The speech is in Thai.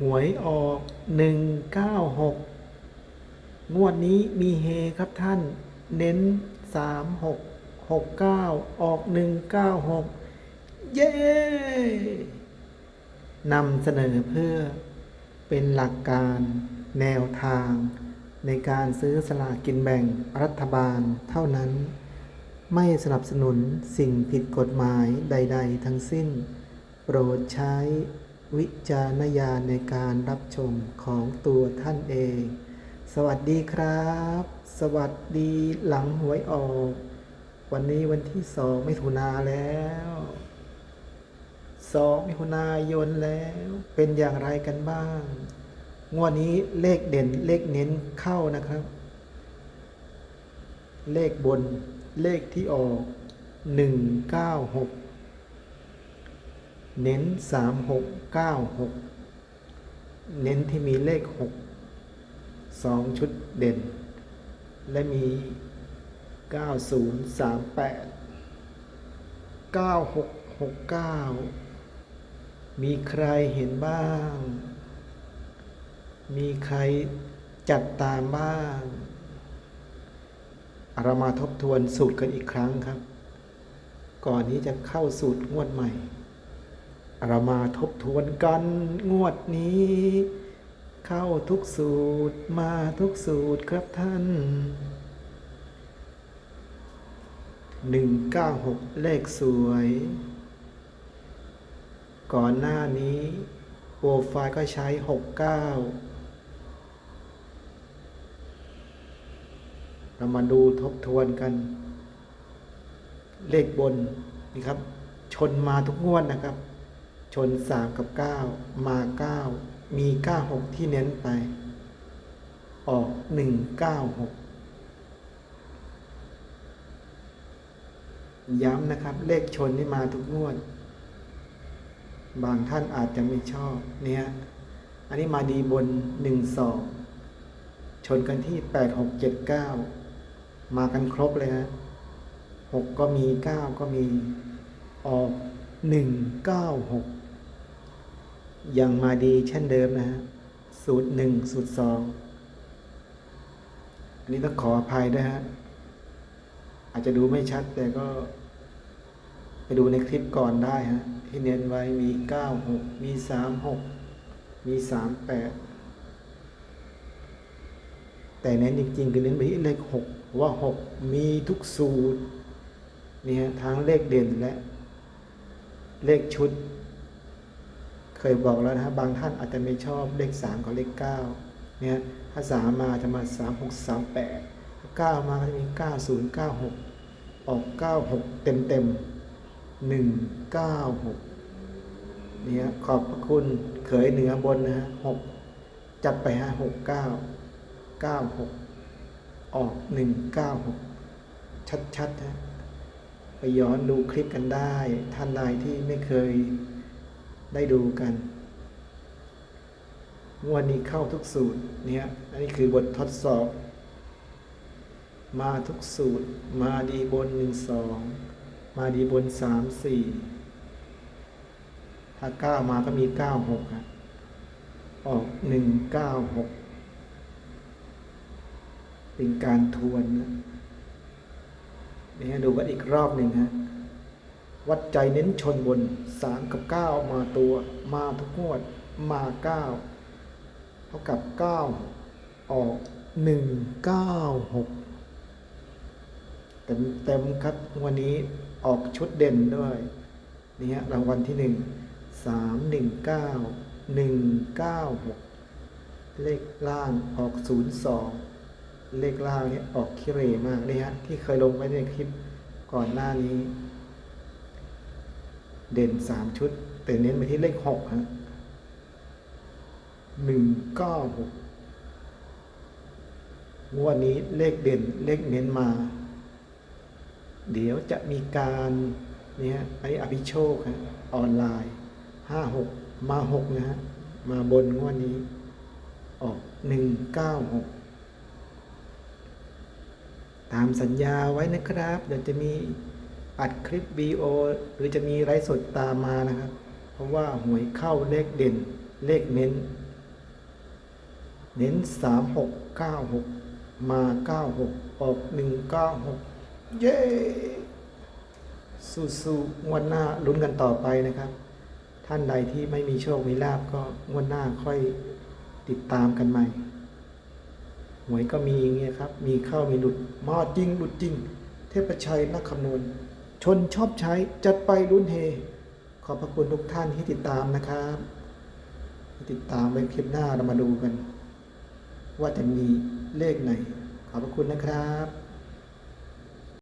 หวยออกหนึ่งวดนี้มีเฮครับท่าน เน้นสามหกหกเก้าออกหนึ่งเก้าหกเย้ นำเสนอเพื่อเป็นหลักการแนวทาง ในการซื้อสลากกินแบ่งรัฐบาลเท่านั้น ไม่สนับสนุนสิ่งผิดกฎหมายใด ๆ ทั้งสิ้น โปรดใช้ วิจารณญาณในการรับชมของตัวท่านเอง สวัสดีครับ สวัสดีหลังหวยออก วันนี้วันที่สองมิถุนาแล้วสองมิถุนายนแล้วเป็นอย่างไรกันบ้าง งวดนี้เลขเด่นเลขเน้นเข้านะครับ เลขบนเลขที่ออกหนึ่งเก้าหก เน้นสามหกเก้าหกเน้นที่มีเลขหกสองชุดเด่น และมีเก้าศูนย์สามแปดเก้าหกหกเก้ามีใครเห็นบ้าง มีใครจัดตามบ้าง เรามาทบทวนสูตรกันอีกครั้งครับ ก่อนนี้จะเข้าสูตรงวดใหม่ เรามาทบทวนกันงวดนี้ เข้าทุกสูตรมาทุกสูตรครับท่าน 196 เลขสวย ก่อนหน้านี้โปรไฟล์ก็ใช้ 69 เรามาดูทบทวนกัน เลขบนนี่ครับ ชนมาทุกงวดนะครับ น 3 กับ 9 มา 9 มี 96 ที่เน้นไป ออก 196 ย้ำนะครับ เลขชนนี่มาทุกงวด บางท่านอาจจะไม่ชอบเนี่ยอันนี้มาดีบน 1 2 ชนกันที่ 8 6 7 9 มากันครบเลยฮะหกก็มีเก้าก็มีออกหนึ่งเก้าหก ยังมาดีเช่นเดิมนะฮะสูตรหนึ่งสูตรสองอันนี้ต้องขออภัยด้วยฮะ อาจจะดูไม่ชัดแต่ก็ ไปดูในคลิปก่อนได้ฮะ ที่เน้นไว้มีเก้าหกมีสามหกมีสามแปดแต่เน้นจริงๆคือเน้นไปที่เลขหกว่าหกมีทุกสูตรเนี่ยทั้งเลขเด่นและ เลขชุด เคยบอกแล้วนะฮะบางท่านอาจจะไม่ชอบเลขสามกับเลขเก้าเนี่ยถ้าสามมาจะมาสามหกสามแปดเก้ามาก็จะมีเก้าศูนย์เก้าหกออกเก้าหกเต็มเต็มหนึ่งเก้าหกเนี่ยขอบพระคุณเขยเหนือบนนะฮะหกจัดไปฮะหกเก้าเก้าหกออกหนึ่งเก้าหกชัดๆนะไปย้อนดูคลิปกันได้ ท่านใดที่ไม่เคย ได้ดูกันงวันนี้เข้าทุกสูตรเนี่ยอันนี้คือบททดสอบ มาทุกสูตร มาดีบนหนึ่งสองมาดีบนสามสี่ถ้าเก้ามาก็มีเก้าหกครับออกหนึ่งเก้าหกเป็นการทวนนะนี่ฮะดูกันอีกรอบหนึ่งฮะ วัดใจเน้นชนบนสามกับเก้ามาตัวมาทุกงวดมาเก้าเท่ากับเก้าออกหนึ่งเก้าหกเต็มเต็มครับวันนี้ออกชุดเด่นด้วยนี่ฮะรางวัลที่หนึ่งสามหนึ่งเก้าหนึ่งเก้าหกเลขล่างออกศูนย์สองเลขล่างเนี่ยออกคิเรมากเลยฮะที่เคยลงไว้ในคลิปก่อนหน้านี้ เด่นสามชุด แต่เน้นไปที่เลขหกฮะหนึ่งเก้าหกวดนี้เลขเด่นเลขเน้นมา เดี๋ยวจะมีการเนี่ยอันนี้อภิโชคฮะออนไลน์ห้าหกมาหกนะฮะมาบนงวดนี้ ออกหนึ่งเก้าหกตามสัญญาไว้นะครับ เดี๋ยวจะมี อัดคลิปวีโอหรือจะมีไลฟ์สดตามมานะครับ เพราะว่าหวยเข้าเลขเด่นเลขเน้น เน้นสามหกเก้าหกมาเก้าหกออกหนึ่งเก้าหกเย้สู้ๆงวดหน้าลุ้นกันต่อไปนะครับ ท่านใดที่ไม่มีโชคมีลาบก็งวดหน้าค่อยติดตามกันใหม่หวยก็มีอย่างเงี้ยครับ มีเข้ามีหลุดมาจริงหลุดจริง เทพชัยนักคำนวณ ชนชอบใช้จัดไปรุ่นเฮ ขอบพระคุณทุกท่านที่ติดตามนะครับ ติดตามไว้คลิปหน้าเรามาดูกัน ว่าจะมีเลขไหน ขอบพระคุณนะครับ